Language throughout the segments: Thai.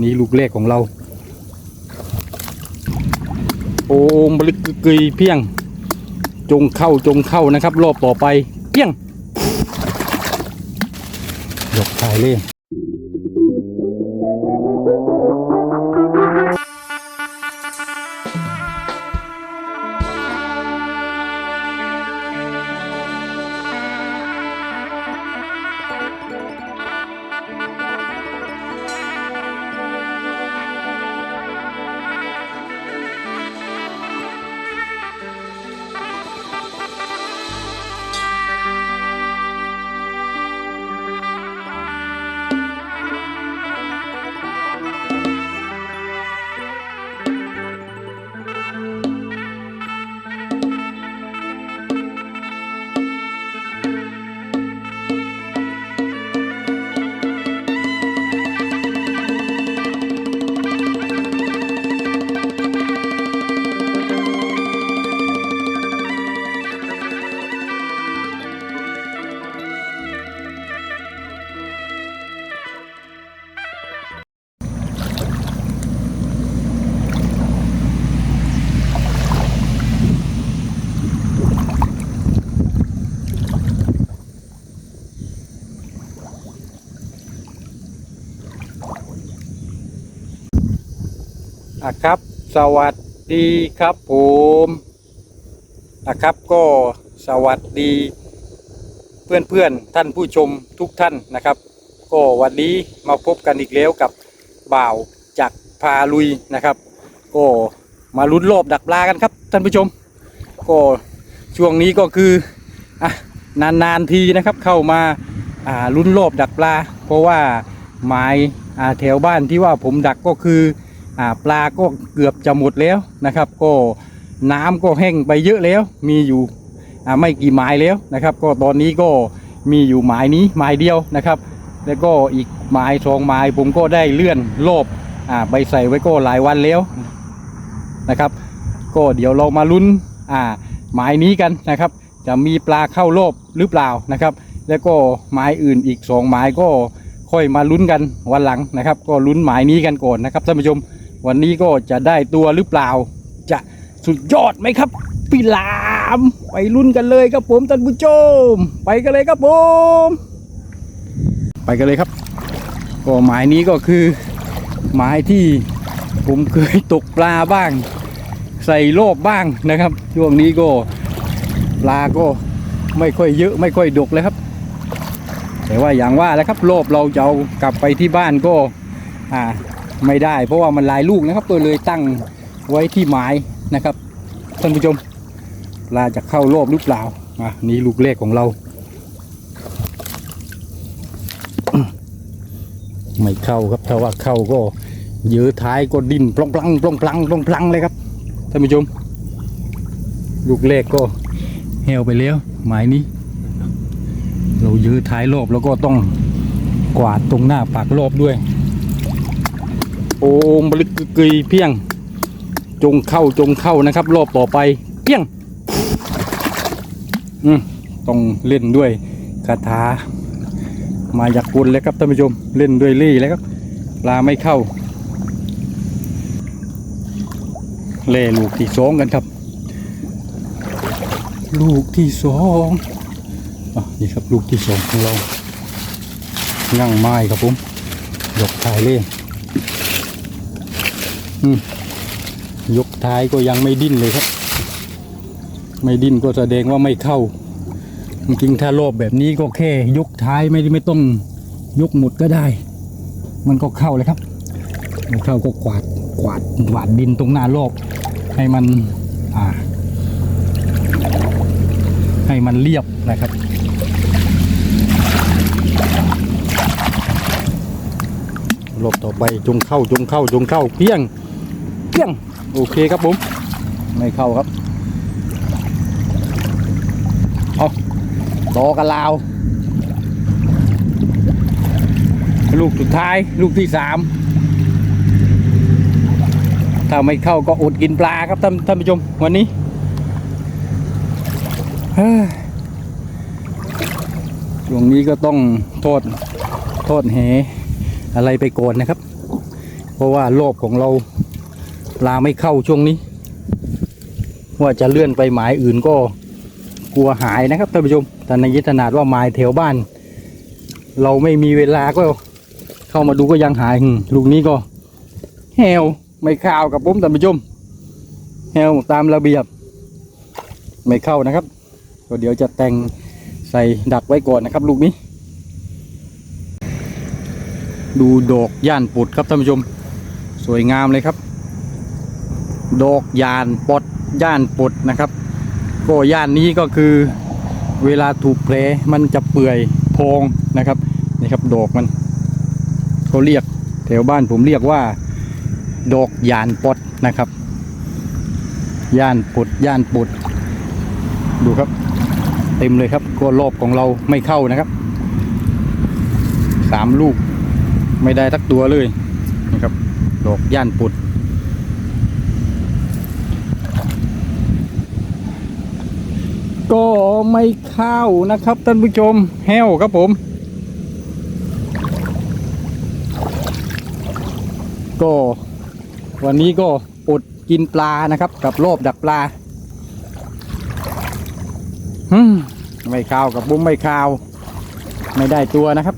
นี่ลูกแรกของเรา โอมบริกกึกยเพียง จงเข้าจงเข้านะครับ รอบต่อไป เพียงยกถ่ายเล อะครับ สวัสดีครับผมอะครับก็สวัสดี เพื่อนๆท่านผู้ชมทุกท่านนะครับ ก็วันนี้มาพบกันอีกแล้วกับบ่าวจากพาลุยนะครับ ก็มาลุ้นรอบดักปลากันครับท่านผู้ชม ก็ช่วงนี้ก็คืออะนานๆทีนะครับเข้ามาอ่าลุ้นรอบดักปลา เพราะว่าหมายอ่าแถวบ้านที่ว่าผมดักก็คือ ปลาก็เกือบจะหมดแล้วนะครับ ก็น้ำก็แห้งไปเยอะแล้ว มีอยู่ไม่กี่หมายแล้วนะครับ ก็ตอนนี้ก็มีอยู่หมายนี้หมายเดียวนะครับ แล้วก็อีกหมายสองหมายผมก็ได้เลื่อนโลบอ่าไปใส่ไว้ก็หลายวันแล้วนะครับ ก็เดี๋ยวเรามาลุ้นหมายนี้กันนะครับ จะมีปลาเข้าโลบหรือเปล่านะครับ แล้วก็หมายอื่นอีกสองหมายก็ค่อยมาลุ้นกันวันหลังนะครับ ก็ลุ้นหมายนี้กันก่อนนะครับท่านผู้ชม วันนี้ก็จะได้ตัวหรือเปล่า จะสุดยอดไหมครับพี่ลามไปลุ้นกันเลยครับผมท่านผู้ชม ไปกันเลยครับผม ไปกันเลยครับ ก็หมายนี้ก็คือหมายที่ผมเคยตกปลาบ้าง ใส่โลบบ้างนะครับ ช่วงนี้ก็ปลาก็ไม่ค่อยเยอะไม่ค่อยดกเลยครับ แต่ว่าอย่างว่าแล้วครับโลบเราจะเอากลับไปที่บ้านก็อ่า ไม่ได้ เพราะว่ามันลายลูกนะครับ ตัวเลยตั้งไว้ที่หมายนะครับท่านผู้ชมลาจะเข้ารอบหรือเปล่าอะนี่ลูกแรกของเรา ไม่เข้าครับถ้าว่าเข้าก็เยื้อท้ายก็ดิ้นปลองพลังปลองพลังปลองพลังเลยครับท่านผู้ชม ลูกแรกก็เฮวไปแล้วหมายนี้ เรายื้อท้ายรอบแล้วก็ต้องกวาดตรงหน้าปากรอบด้วย โอมบลึกกึกยเพียง จงเข้าจงเข้านะครับ รอบต่อไปเพียง อืมต้องเล่นด้วยคาถามาจากกุลแล้วครับท่านผู้ชมเล่นด้วยเล่แล้วครับปลาไม่เข้า เล่ลูกที่สองกันครับ ลูกที่สองอนี่ครับลูกที่สองของเราง่งไม้ครับผมยกถ่ายเล่ ยกท้ายก็ยังไม่ดิ้นเลยครับ ไม่ดิ้นก็แสดงว่าไม่เข้า จริงถ้ารอบแบบนี้ก็แค่ ยกท้ายไม่ได้ไม่ต้องยกหมดก็ได้ มันก็เข้าเลยครับเข้าก็กวาดกวาดกวาดดินตรงหน้ารอบให้มันอ่าให้มันเรียบนะครับรอบต่อไปจงเข้าจงเข้าจงเข้าเพียง เพียงโอเคครับผม ไม่เข้าครับเอาต่อกันลาว ลูกสุดท้ายลูกที่สามถ้าไม่เข้าก็อดกินปลาครับท่านท่านผู้ชมวันนี้ช่วงนี้ก็ต้องโทษโทษแหอะไรไปโกนนะครับ เพราะว่าโลบของเรา ลาไม่เข้าช่วงนี้ ว่าจะเลื่อนไปหมายอื่นก็กลัวหายนะครับท่านผู้ชมแต่ในยิตนาดว่าหมายแถวบ้าน เราไม่มีเวลาก็เข้ามาดูก็ยังหายลูกนี้ก็แหวไม่เข้าวกับผมท่านผู้ชมแหวตามระเบียบ ไม่เข้านะครับก็เดี๋ยวจะแต่งใส่ดักไว้ก่อนนะครับ ลูกนี้ ดูดอกย่านปุดครับท่านผู้ชม สวยงามเลยครับ ดอกยานปดย่านปดนะครับ ก็ย่านนี้ก็คือเวลาถูกแผลมันจะเปื่อยพองนะครับนี่ครับดอกมันเขาเรียกแถวบ้านผมเรียกว่า ดอกยานปดนะครับย่านปดย่านปดดูครับ เต็มเลยครับก็รอบของเราไม่เข้านะครับสามลูกไม่ได้ทักตัวเลยนะครับดอกย่านปด ก็ไม่เข้านะครับท่านผู้ชมแห้วครับผม ก็วันนี้ก็อดกินปลานะครับ กับรอบดักปลาฮึมไม่ข้าวกับบุ้มไม่ข้าว ไม่ได้ตัวนะครับ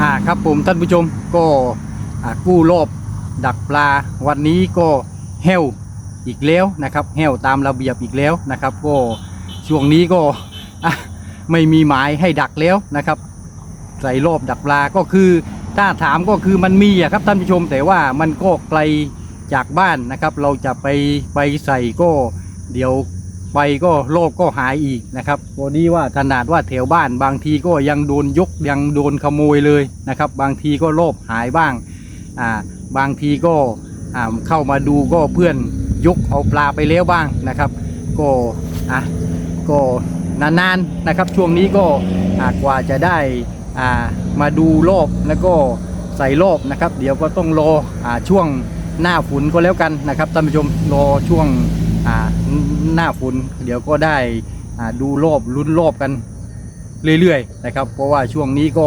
อ่าครับผมท่านผู้ชมก็กู้รอบ ดักปลาวันนี้ก็แห้วอีกแล้วนะครับแห้วตามระเบียบอีกแล้วนะครับ ก็ช่วงนี้ก็ไม่มีหมายให้ดักแล้วนะครับใส่รอบดักปลาก็คือถ้าถามก็คือมันมีอะครับท่านผู้ชมแต่ว่ามันก็ไกลจากบ้านนะครับ เราจะไปไปใส่ก็เดี๋ยวไปก็โลกก็หายอีกนะครับพอดีว่าขนาดว่าแถวบ้าน บางทีก็ยังโดนยกยังโดนขโมยเลยนะครับ บางทีก็โลภหายบ้างอ่า บางทีก็เข้ามาดูก็เพื่อนยกเอาปลาไปแล้วบ้างนะครับ ก็อะก็นานๆนะครับช่วงนี้ก็กว่าจะได้อ่ามาดูรอบแล้วก็ใส่รอบนะครับ เดี๋ยวก็ต้องรออ่าช่วงหน้าฝนก็แล้วกันนะครับท่านผู้ชมรอช่วงอ่าหน้าฝนเดี๋ยวก็ได้อ่าดูรอบลุ้นรอบกันเรื่อยๆนะครับ เพราะว่าช่วงนี้ก็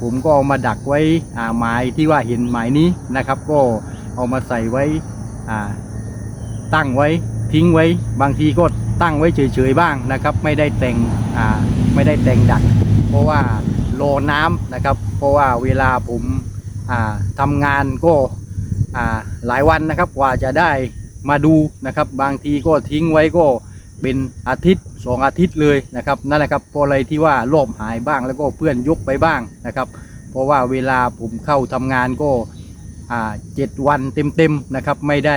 ผมก็เอามาดักไว้หมายที่ว่าเห็นหมายนี้นะครับ ก็เอามาใส่ไว้ตั้งไว้ทิ้งไว้บางทีก็ตั้งไว้เฉยๆบ้างนะครับ ไม่ได้แต่งไม่ได้แต่งดัก เพราะว่ารอน้ำนะครับ เพราะว่าเวลาผมาทำงานก็หลายวันนะครับกว่าจะได้มาดูนะครับ บางทีก็ทิ้งไว้ก็ เป็นอาทิตย์สองอาทิตย์เลยนะครับนั่นแหละครับเพราะอะไรที่ว่าโลบหายบ้างแล้วก็เพื่อนยกไปบ้างนะครับ เพราะว่าเวลาผมเข้าทำงานก็เจ็ดวันเต็มๆนะครับไม่ได้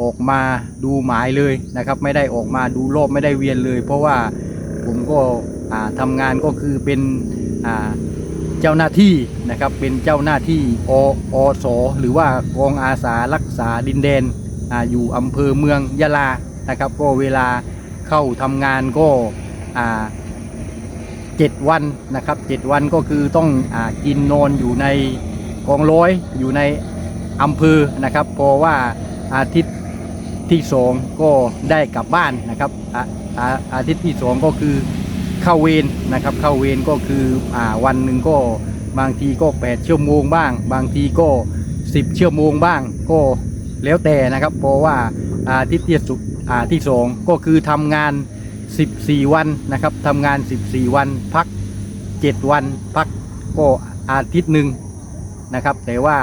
ออกมาดูหมายเลยนะครับ ไม่ได้ออกมาดูรอบไม่ได้เวียนเลย เพราะว่าผมก็อ่าทำงานก็คือเป็นเจ้าหน้าที่นะครับเป็นเจ้าหน้าที่ออสหรือว่ากองอาสารักษาดินแดนออยู่อำเภอเมืองยะลานะครับก็เวลา เข้าทำงานก็เจ็ดวันนะครับเจ็ดวันก็คือต้องอกินนอนอยู่ในกองร้อยอยู่ในอำเภอนะครับเพราะว่าอาทิตย์ที่สองก็ได้กลับบ้านนะครับอาอาอาทิตย์ที่สองก็คือเข้าเวรนะครับเข้าเวรก็คืออวันหนึ่งก็บางทีก็ 8 ชั่วโมงบ้าง บางทีก็ 10 ชั่วโมงบ้างก็แล้วแต่นะครับ เพราะว่าอาทิตย์ที่สุด ที่สองก็คือทำงาน 14 วันนะครับทำงาน 14 วันพัก 7 วันพักก็อาทิตย์หนึ่งนะครับ แต่ว่า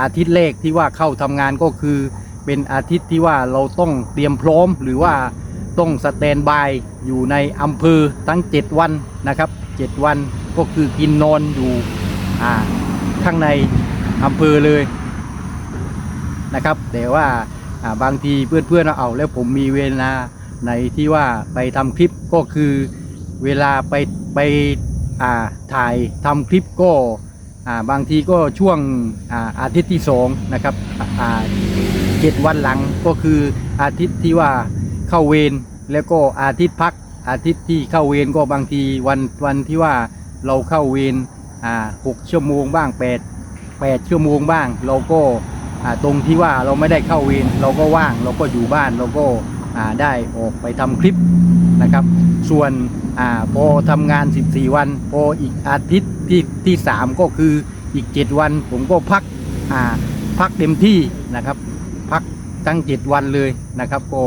อาทิตย์แรกที่ว่าเข้าทำงานก็คือเป็นอาทิตย์ที่ว่าเราต้องเตรียมพร้อม หรือว่าต้องสแตนบายอยู่ในอำเภอทั้ง 7 วันนะครับ 7 วันก็คือกินนอนอยู่อ่าข้างในอำเภอเลยนะครับ แต่ว่า บางทีเพื่อนๆเราเอา แล้วผมมีเวลาในที่ว่าไปทำคลิปก็คือเวลาไปไปอ่าถ่ายทำคลิปก็อ่าบางทีก็ช่วงอ่าอาทิตย์ที่สองนะครับอ่าเจ็ดวันหลังก็คืออาทิตย์ที่ว่าเข้าเวรแล้วก็อาทิตย์พักอาทิตย์ที่เข้าเวรก็บางทีวันวันที่ว่าเราเข้าเวรอ่าหกชั่วโมงบ้างแปดแปดชั่วโมงบ้าง เราก็ ตรงที่ว่าเราไม่ได้เข้าเวรเราก็ว่างเราก็อยู่บ้านเราก็ได้ออกไปทำคลิปนะครับ ส่วนอพอทำงาน 14 วัน พออีกอาทิตย์ที่ที่ 3 ก็คืออีก 7 วัน ผมก็พักพักเต็มที่นะครับ พักตั้ง 7 วันเลยนะครับ ก็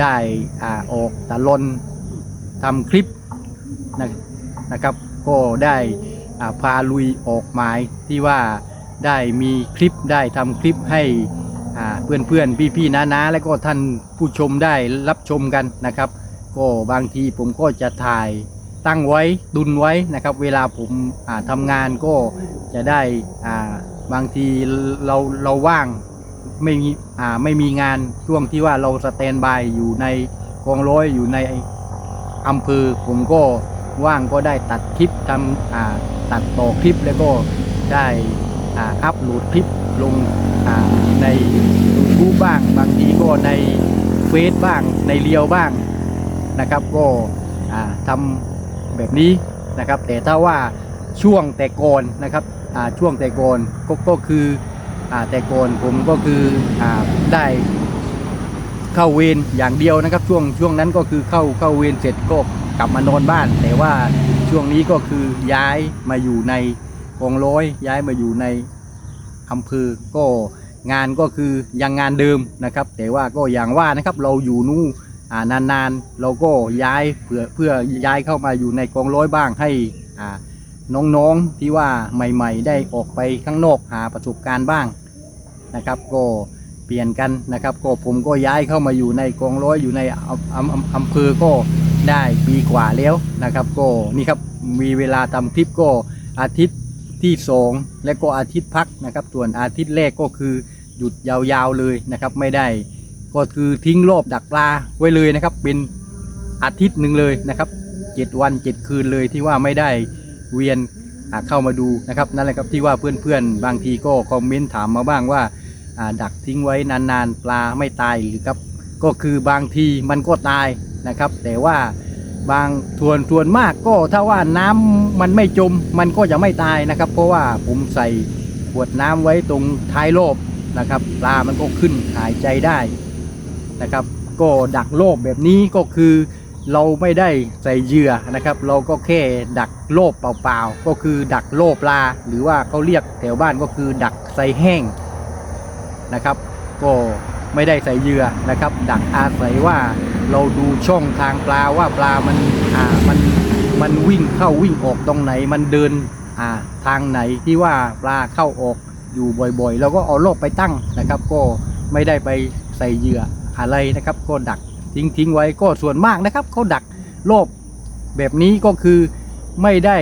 ได้อออกตะลอนทำคลิปนะนะครับ ก็ได้พาลุยออกหมายที่ว่า ได้มีคลิปได้ทำคลิปให้เพื่อนเพื่อนพี่พี่ๆน้าๆและก็ท่านผู้ชมได้รับชมกันนะครับ ก็บางทีผมก็จะถ่ายตั้งไว้ดุนไว้นะครับ เวลาผมาทำงานก็จะได้าบางทีเราเราว่างไม่มีไม่มีงานช่วงที่ว่าเราสแตนบายอยู่ในกองร้อยอยู่ในอำเภอผมก็ว่างก็ได้ตัดคลิปทำตัดต่อคลิปแล้วก็ได้ อ่าอัพโหลดคลิปลงใน YouTube บ้าง บางทีก็ในเฟซบ้างในเรียวบ้างนะครับ ก็อ่าทำแบบนี้นะครับ แต่ถ้าว่าช่วงแต่ก่อนนะครับอ่าช่วงแต่ก่อนก็ก็คืออ่าแต่ก่อนผมก็คืออ่าได้เข้าเวรอย่างเดียวนะครับ ช่วงช่วงนั้นก็คือเข้าเข้าเวรเสร็จก็กลับมานอนบ้าน แต่ว่าช่วงนี้ก็คือย้ายมาอยู่ใน กองร้อยย้ายมาอยู่ในอำเภอก็งานก็คือยังงานเดิมนะครับ แต่ว่าก็อย่างว่านะครับเราอยู่นู่นานานๆ เราก็ย้ายเพื่อเพื่อย้ายเข้ามาอยู่ในกองร้อยบ้างให้น้องๆที่ว่าใหม่ ๆ ได้ออกไปข้างนอกหาประสบการณ์บ้างนะครับ ก็เปลี่ยนกันนะครับก็ผมก็ย้ายเข้ามาอยู่ในกองร้อยอยู่ในอำอำอำอำเภอก็ได้ปีกว่าแล้วนะครับ ก็นี่ครับมีเวลาทำคลิปก็อาทิตย์ ที่สองและก็อาทิตย์พักนะครับ ส่วนอาทิตย์แรกก็คือหยุดยาวๆเลยนะครับ ไม่ได้ ก็คือทิ้งรอบดักปลาไว้เลยนะครับ เป็นอาทิตย์หนึ่งเลยนะครับเจ็ดวันเจ็ดคืนเลยที่ว่าไม่ได้เวียนเข้ามาดูนะครับนั่นแหละครับที่ว่าเพื่อนๆ บางทีก็คอมเมนต์ถามมาบ้างว่าดักทิ้งไว้นานๆ ปลาไม่ตายหรือครับ ก็คือบางทีมันก็ตายนะครับ แต่ว่า บางส่วนส่วนมากก็ถ้าว่าน้ำมันไม่จมมันก็จะไม่ตายนะครับ เพราะว่าผมใส่ขวดน้ำไว้ตรงท้ายโลบนะครับปลามันก็ขึ้นหายใจได้นะครับ ก็ดักโลบแบบนี้ก็คือเราไม่ได้ใส่เหยื่อนะครับ เราก็แค่ดักโลบเปล่าๆก็คือดักโลบปลา หรือว่าเขาเรียกแถวบ้านก็คือดักใส่แห้งนะครับ ก็ไม่ได้ใส่เหยื่อนะครับ ดักอาศัยว่า เราดูช่องทางปลาว่าปลามันอ่ามันมันวิ่งเข้าวิ่งออกตรงไหน มันเดินอ่าทางไหนที่ว่าปลาเข้าออกอยู่บ่อยๆเราก็เอาโลบไปตั้งนะครับ ก็ไม่ได้ไปใส่เหยื่ออะไรนะครับ ก็ดักทิ้งทิ้งไว้ก็ส่วนมากนะครับเขาดักโลบแบบนี้ก็คือไม่ได้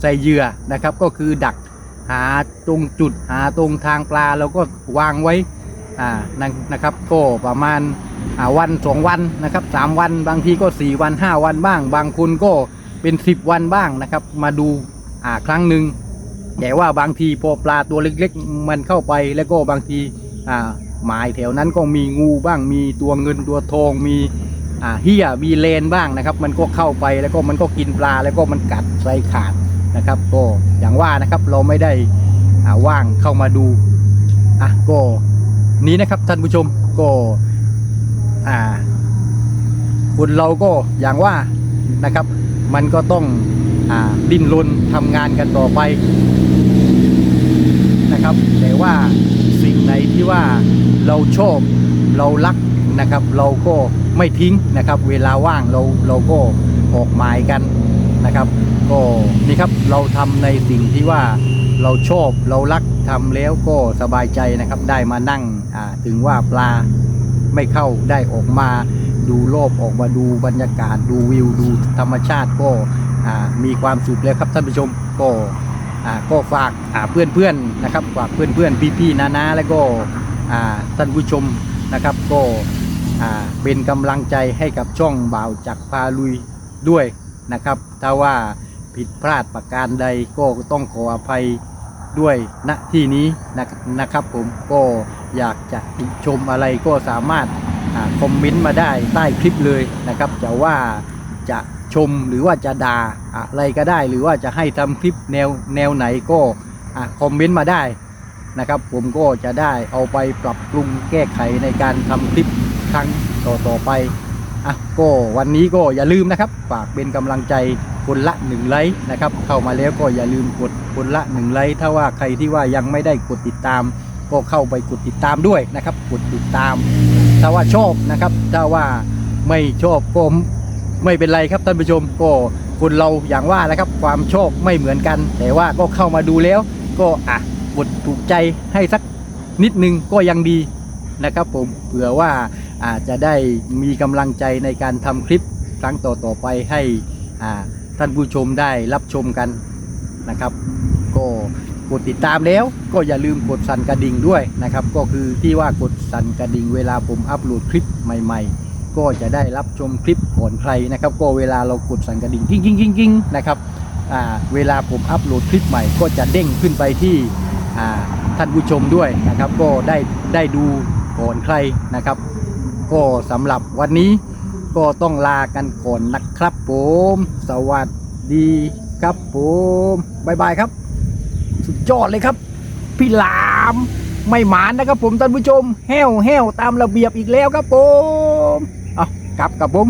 ใส่เหยื่อนะครับ ก็คือดักหาตรงจุดหาตรงทางปลาแล้วก็วางไว้ อ่านะนะครับ ก็ประมาณอ่าวันสองวันนะครับสามวัน บางทีก็สี่วันห้าวันบ้าง บางคนก็เป็นสิบวันบ้างนะครับ มาดูอ่าครั้งหนึ่งแต่ว่าบางทีพอปลาตัวเล็กๆ มันเข้าไปแล้วก็บางทีอ่าหมายแถวนั้นก็มีงูบ้าง มีตัวเงินตัวทองมีอ่าเฮียมีเลนบ้างนะครับ มันก็เข้าไปแล้วก็มันก็กินปลาแล้วก็มันกัดใส่ขาดนะครับก็อย่างว่านะครับเราไม่ได้อ่าว่างเข้ามาดูอะก็ นี้นะครับท่านผู้ชมก็อ่าคนเราก็อย่างว่านะครับ มันก็ต้องอ่าดิ้นรนทำงานกันต่อไปนะครับ แต่ว่าสิ่งไหนที่ว่าเราชอบเรารักนะครับ เราก็ไม่ทิ้งนะครับ เวลาว่างเราเราก็ออกหมายกันนะครับ ก็นี่ครับเราทำในสิ่งที่ว่าเราชอบเรารักทำแล้วก็สบายใจนะครับ ได้มานั่ง ถึงว่าปลาไม่เข้าได้ออกมาดูโลกออกมาดูบรรยากาศดูวิวดูธรรมชาติก็มีความสุขแล้วครับท่านผู้ชมก็ก็ฝากเพื่อนๆนะครับฝากเพื่อนๆพี่ๆนานาแล้วก็ท่านผู้ชมนะครับก็เป็นกำลังใจให้กับช่องบ่าวจักพาลุยด้วยนะครับถ้าว่าผิดพลาดประการใดก็ต้องขออภัย ด้วยณที่นี้นะนะครับผมก็อยากจะติชมอะไรก็สามารถคอมเมนต์มาได้ใต้คลิปเลยนะครับจะว่าจะชมหรือว่าจะด่าอะไรก็ได้ หรือว่าจะให้ทำคลิปแนวแนวไหนก็คอมเมนต์มาได้นะครับ ผมก็จะได้เอาไปปรับปรุงแก้ไขในการทำคลิปครั้งต่อๆไปอะก็วันนี้ก็อย่าลืมนะครับ ฝากเป็นกำลังใจ คนละหนึ่งไลค์นะครับเข้ามาแล้วก็อย่าลืมกดคนละหนึ่งไลค์ถ้าว่าใครที่ว่ายังไม่ได้กดติดตาม ก็เข้าไปกดติดตามด้วยนะครับ กดติดตาม ถ้าว่าชอบนะครับ ถ้าว่าไม่ชอบก็ไม่เป็นไรครับท่านผู้ชมก็คนเราอย่างว่านะครับ ความชอบไม่เหมือนกัน แต่ว่าก็เข้ามาดูแล้ว ก็อะกดถูกใจให้สักนิดนึงก็ยังดีนะครับผมเผื่อว่าอาจจะได้มีกำลังใจในการทำคลิปครั้งต่อๆไปให้อ่า ท่านผู้ชมได้รับชมกันนะครับ ก็กดติดตามแล้วก็อย่าลืมกดสั่นกระดิ่งด้วยนะครับ ก็คือที่ว่ากดสั่นกระดิ่งเวลาผมอัปโหลดคลิปใหม่ๆ ก็จะได้รับชมคลิปก่อนใครนะครับ ก็เวลาเรากดสั่นกระดิ่งกิ้งกิ้งกิ้งกิ้งนะครับเวลาผมอัปโหลดคลิปใหม่ ก็จะเด้งขึ้นไปที่ท่านผู้ชมด้วยนะครับ ก็ได้ได้ดูก่อนใครนะครับ ก็สำหรับวันนี้ ก็ต้องลากันก่อนนะครับผม สวัสดีครับผมบายบายครับ สุดยอดเลยครับ พี่หลามไม่หมานนะครับผมท่านผู้ชมแห้วแห้วตามระเบียบอีกแล้วครับผม เอากลับกับผม